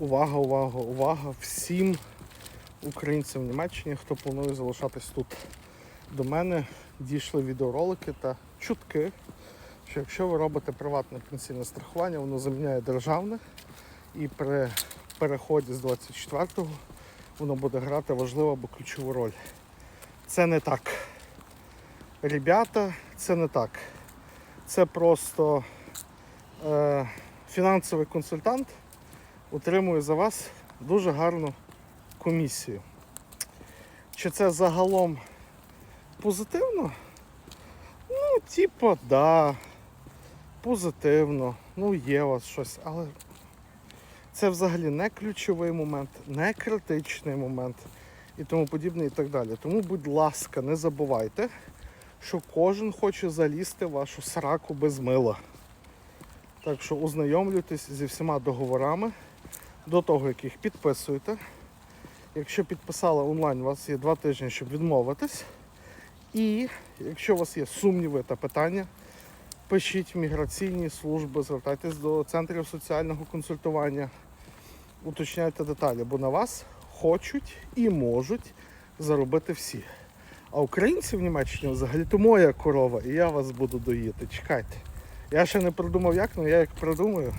Увага, увага, увага всім українцям в Німеччині, хто планує залишатись тут. До мене дійшли відеоролики та чутки, що якщо ви робите приватне пенсійне страхування, воно заміняє державне, і при переході з 24-го воно буде грати важливу або ключову роль. Це не так. Ребята, це не так. Це просто е, фінансовий консультант утримує за вас дуже гарну комісію. Чи це загалом позитивно? Ну, типу, да, позитивно. Ну, є у вас щось, але це взагалі не ключовий момент, не критичний момент і тому подібне, і так далі. Тому, будь ласка, не забувайте, що кожен хоче залізти в вашу сраку без мила. Так що ознайомлюйтесь зі всіма договорами до того, як їх підписуєте. Якщо підписали онлайн, у вас є два тижні, щоб відмовитись. І якщо у вас є сумніви та питання, пишіть в міграційні служби, звертайтесь до центрів соціального консультування, уточняйте деталі, бо на вас хочуть і можуть заробити всі. А українці в Німеччині взагалі то моя корова, і я вас буду доїти. Чекайте. Я ще не придумав як, але я як придумаю.